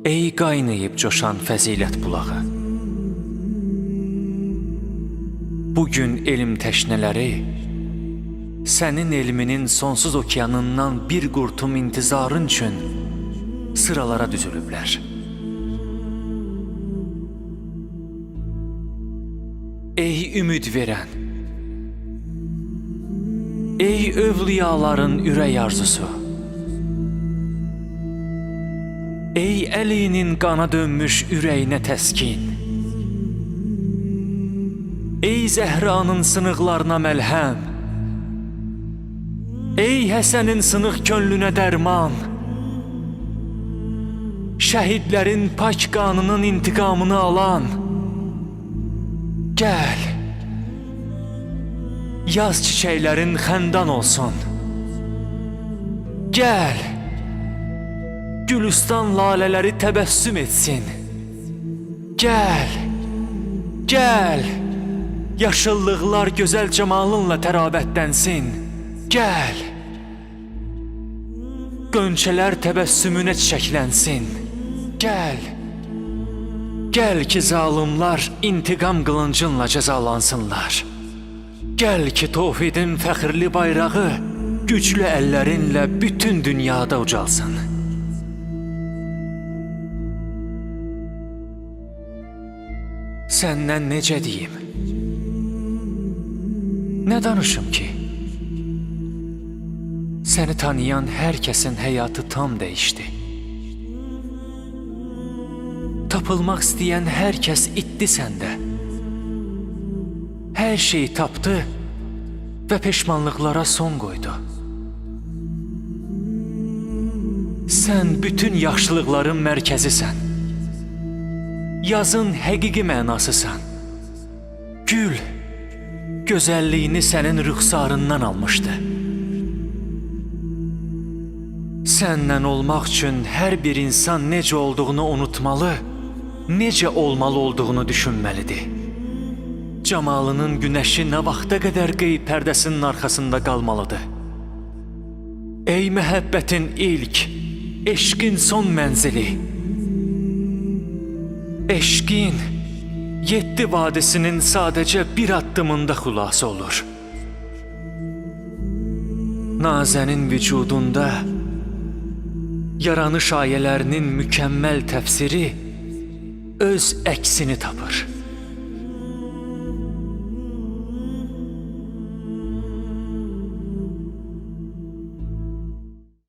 Ey qaynayıb coşan fəzilət bulağı. Bugün elm təşnələri sənin elminin sonsuz okeanından bir qurtum intizarın üçün sıralara düzülüblər. Ey ümid verən, ey övliyaların ürək arzusu, ey əlinin qana dönmüş ürəyinə təskin, ey Zəhranın sınıqlarına məlhəm, ey Həsənin sınıq könlünə dərman, şəhidlərin pak qanının intiqamını alan, Gəl. Yaz çiçəklərin xəndan olsun. Gəl. Gülüstan lalələri təbəssüm etsin. Gəl. Gəl. Yaşıllıqlar gözəl camalınla tərabətlənsin. Gəl. Qönçələr təbəssümünə çiçəklənsin. Gəl. Gəl ki zalımlar intiqam qılıncınla cəzalansınlar. Gəl ki Tovhidin fəxrli bayrağı güclü əllərinlə bütün dünyada ucalsın. Səndən necə deyim? Nə danışım ki? Səni tanıyan hər kəsin həyatı tam dəyişdi. Tapılmaq istəyən hər kəs itdi səndə. Hər şey tapdı və peşmanlıqlara son qoydu. Sən bütün yaxşılıqların mərkəzisən. Yazın həqiqi mənasısan. Gül gözəlliyini sənin rüxsarından almışdı. Səndən olmaq üçün hər bir insan necə olduğunu unutmalı, necə olmalı olduğunu düşünməlidir. Camalının günəşi nə vaxta qədər qeyb pərdəsinin arxasında qalmalıdır. Ey məhəbbətin ilk, eşqin son mənzili. Eşqin yeddi vadisinin sadəcə bir addımında xülasə olur. Nazənin vücudunda yaranış ayələrinin mükəmməl təfsiri öz əksini tapır.